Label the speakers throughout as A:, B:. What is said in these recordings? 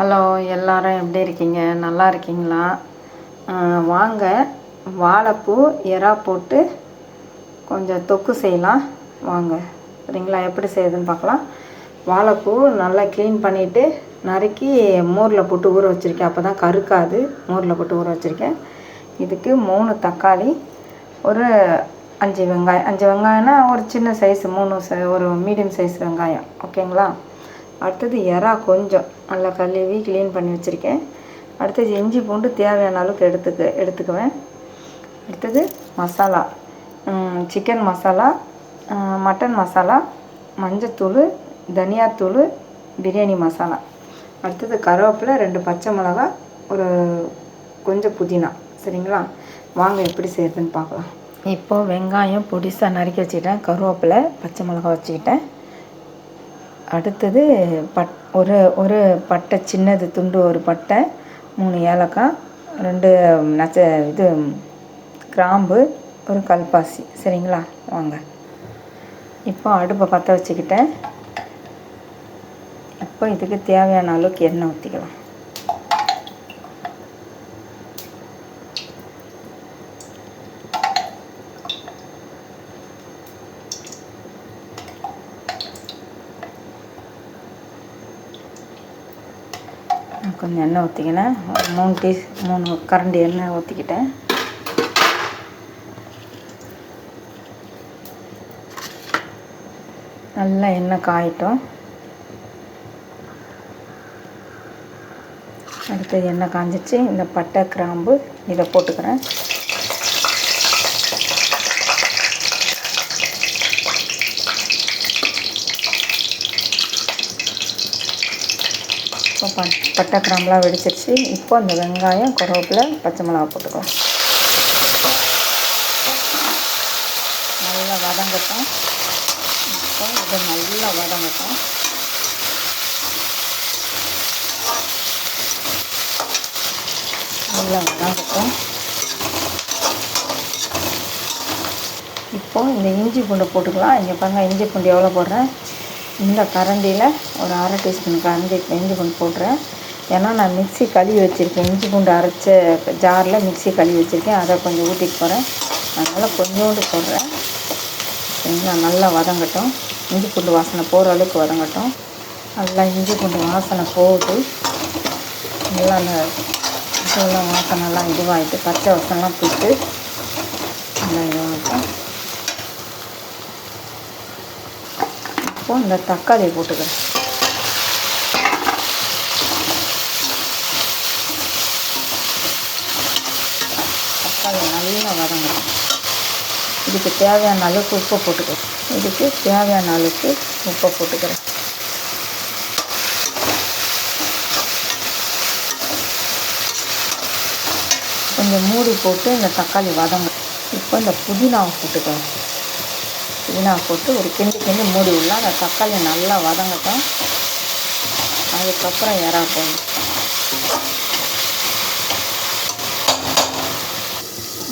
A: hello எல்லாரும் எப்படி இருக்கீங்க நல்லா இருக்கீங்களா வாங்க வாழைப்பூ எறா போட்டு கொஞ்சம் தொக்கு செய்யலாம் வாங்க சரிங்களா எப்படி செய்யுதுன்னு பார்க்கலாம் வாழைப்பூ நல்லா க்ளீன் பண்ணிவிட்டு நறுக்கி மோரில் போட்டு ஊற வச்சுருக்கேன் அப்போ தான் கருக்காது மோரில் போட்டு ஊற வச்சுருக்கேன் இதுக்கு மூணு தக்காளி ஒரு அஞ்சு வெங்காயம் அஞ்சு வெங்காயம்னா ஒரு சின்ன சைஸ் மூணு ஒரு மீடியம் சைஸ் வெங்காயம் ஓகேங்களா அடுத்தது எறா கொஞ்சம் நல்லா கழுவி க்ளீன் பண்ணி வச்சுருக்கேன் அடுத்தது இஞ்சி பூண்டு தேவையான அளவுக்கு எடுத்துக்க எடுத்துக்குவேன் அடுத்தது மசாலா சிக்கன் மசாலா மட்டன் மசாலா மஞ்சத்தூள் தனியாத்தூள் பிரியாணி மசாலா அடுத்தது கருவேப்பிலை ரெண்டு பச்சை மிளகா ஒரு கொஞ்சம் புதினா சரிங்களா வாங்க எப்படி செய்கிறதுன்னு பார்க்கலாம் இப்போது வெங்காயம் பொடிசாக நறுக்கி வச்சுக்கிட்டேன் கருவேப்பிலை பச்சை மிளகா வச்சுக்கிட்டேன் அடுத்தது பட் ஒரு ஒரு பட்டை சின்னது துண்டு ஒரு பட்டை மூணு ஏலக்காய் ரெண்டு நச்ச இது கிராம்பு ஒரு கல்பாசி சரிங்களா வாங்க இப்போ அடுப்பை பற்ற வச்சுக்கிட்டேன் இப்போ இதுக்கு தேவையான அளவுக்கு எண்ணெய் ஊற்றிக்கலாம் கொஞ்சம் எண்ணெய் ஊற்றிக்கினேன் மூணு டீ மூணு கரண்டி எண்ணெய் ஊற்றிக்கிட்டேன் நல்லா எண்ணெய் காயிட்டோம் அடுத்து எண்ணெய் காஞ்சிச்சு இந்த பட்டை கிராம்பு இதை போட்டுக்கிறேன் பட் பட்டை கிராம்பெலாம் வெடிச்சிருச்சு இப்போ அந்த வெங்காயம் கருவேப்பிலை பச்சை மிளகா போட்டுக்கலாம் நல்லா வதங்கட்டும் இப்போ இதை நல்லா வதங்கட்டும் நல்லா வதங்கட்டும் இப்போது இந்த இஞ்சி பூண்டை போட்டுக்கலாம் இங்கே பாருங்கள் இஞ்சி பூண்டு எவ்வளோ போடுறேன் இந்த கரண்டியில் ஒரு அரை டீஸ்பூன் கரண்டி இஞ்சி பூண்டு போடுறேன் ஏன்னா நான் மிக்சி கழுவி வச்சுருக்கேன் இஞ்சி பூண்டு அரைச்ச ஜாரில் மிக்சி கழுவி வச்சுருக்கேன் அதை கொஞ்சம் ஊற்றிட்டு போகிறேன் அதனால் கொஞ்சோண்டு போடுறேன் நான் நல்லா வதங்கட்டும் இஞ்சி பூண்டு வாசனை போகிற அளவுக்கு வதங்கட்டும் நல்லா இஞ்சி பூண்டு வாசனை போட்டு நல்லா அந்த வாசனைலாம் இதுவாகிட்டு பச்சை வாசனைலாம் போட்டு நல்லா இதுவாகிட்டோம் இப்போ இந்த தக்காளியை போட்டுக்கிறேன் தக்காளி நல்லா வதங்கணும் இதுக்கு தேவையான அளவுக்கு உப்பை போட்டுக்கிறேன் இதுக்கு தேவையான அளவுக்கு உப்பை போட்டுக்கிறேன் கொஞ்சம் மூடி போட்டு இந்த தக்காளி வதங்க இப்போ இந்த புதினாவை போட்டுக்கிறேன் வீணாக போட்டு ஒரு கிண்டி கிண்டி மூடி விடலாம் அந்த தக்காளி நல்லா வதங்கட்டும் அதுக்கப்புறம் இறா போடும்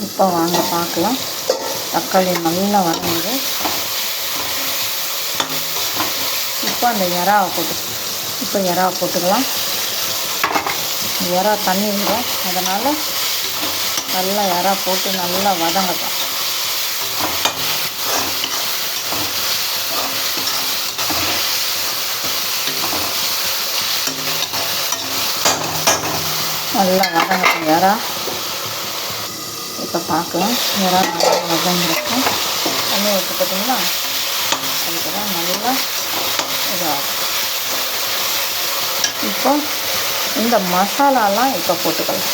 A: இப்போ வாங்க பார்க்கலாம் தக்காளி நல்லா வதங்குது இப்போ அந்த இறாவை போட்டு இப்போ இறா போட்டுக்கலாம் இறா தண்ணி விடும் அதனால் நல்லா இறா போட்டு நல்லா வதங்கட்டும் நல்லா வதங்கட்டும் இறா இப்போ பார்க்கலாம் இறா நல்லா வதங்கிருக்கும் தண்ணி ஊற்றி பார்த்தீங்கன்னா அதுக்கெல்லாம் நல்லா இதாகும் இப்போ இந்த மசாலாலாம் இப்போ போட்டுக்கலாம்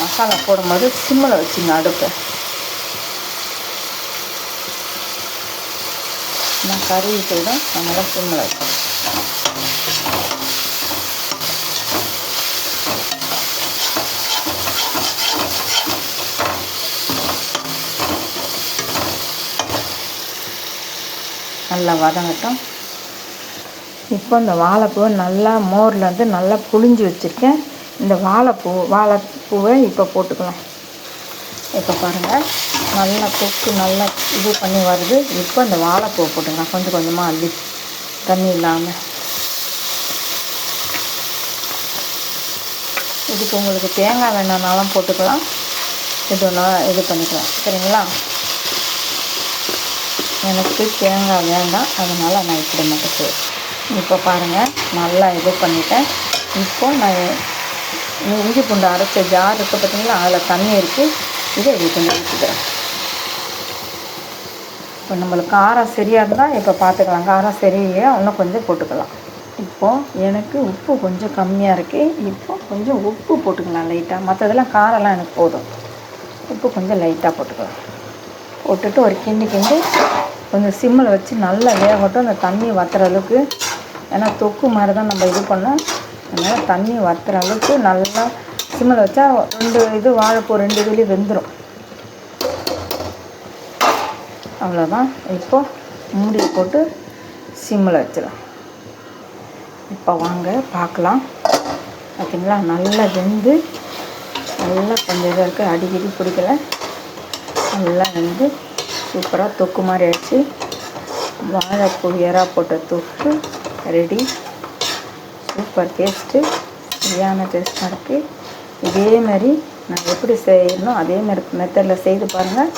A: மசாலா போடும்போது சிம்மில் வச்சுங்க அடுப்பை நான் கருவேப்பிலும் நம்மளை சிம்மில் வைக்கிறேன் நல்லா வதங்கட்டும் இப்போ இந்த வாழைப்பூவை நல்லா மோர்லேருந்து நல்லா புளிஞ்சு வச்சுருக்கேன் இந்த வாழைப்பூ வாழைப்பூவை இப்போ போட்டுக்கலாம் இப்போ பாருங்கள் நல்லா கொக்கு நல்லா இது பண்ணி வருது இப்போ இந்த வாழைப்பூ போட்டுங்க கொஞ்சம் கொஞ்சமாக அள்ளி தண்ணி இல்லாமல் இதுக்கு உங்களுக்கு தேங்காய் வேணானாலும் போட்டுக்கலாம் ஒன்றா இது பண்ணிக்கலாம் சரிங்களா எனக்கு தேங்காய் வேண்டாம் அதனால் நான் இப்படி மட்டும் இப்போ பாருங்கள் நல்லா இது பண்ணிட்டேன் இப்போ நான் இஞ்சி பூண்டு அரைச்ச ஜார் இருக்குது பார்த்தீங்களா அதில் தண்ணி இருக்குது இதை இது கொஞ்சம் ஊற்றிக்கிறேன் இப்போ நம்மளுக்கு காரம் சரியாக இருந்தால் இப்போ பார்த்துக்கலாம் காரம் சரியில்லையா இன்னும் கொஞ்சம் போட்டுக்கலாம் இப்போது எனக்கு உப்பு கொஞ்சம் கம்மியாக இருக்குது இப்போ கொஞ்சம் உப்பு போட்டுக்கலாம் லைட்டாக மற்றதெல்லாம் காரம்லாம் எனக்கு போதும் உப்பு கொஞ்சம் லைட்டாக போட்டுக்கலாம் போட்டுட்டு ஒரு கிண்டி கிண்டி கொஞ்சம் சிம்மில் வச்சு நல்லா வேகட்டும் அந்த தண்ணி வத்துற அளவுக்கு ஏன்னா தொக்கு மாதிரி தான் நம்ம இது பண்ணோம் அதனால் தண்ணி வத்துற அளவுக்கு நல்லா சிம்மில் வச்சா ரெண்டு இது வாழைப்பூ ரெண்டு வெளி வெந்துடும் அவ்வளோதான் இப்போது மூடி போட்டு சிம்மில் வச்சிடும் இப்போ வாங்க பார்க்கலாம் ஓகேங்களா நல்லா வெந்து நல்லா கொஞ்சம் இதாக இருக்குது அடிக்கடி பிடிக்கல நல்லா வெந்து சூப்பராக தொக்கு மாதிரி ஆச்சு வாழைப்பூ இறா போட்ட தொக்கு ரெடி சூப்பர் டேஸ்ட்டு சரியான டேஸ்ட்டாக இருக்குது இதே மாதிரி நான் எப்படி செய்யணும் அதே மாதிரி மெத்தடில் செய்து பாருங்கள்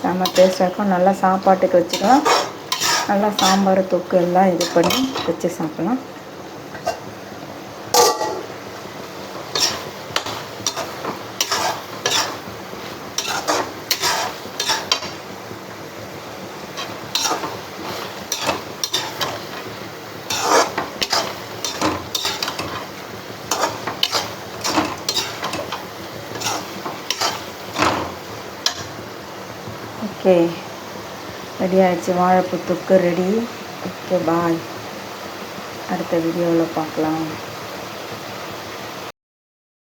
A: செம்ம டேஸ்டாக இருக்கும் நல்லா சாப்பாட்டுக்கு வச்சுக்கலாம் நல்லா சாம்பார் தொக்கு எல்லாம் இது பண்ணி வச்சு சாப்பிட்லாம் ஓகே ரெடி ஆகிடுச்சு வாழைப்பூ ரெடி ஓகே பாய் அடுத்த வீடியோவில் பார்க்கலாம்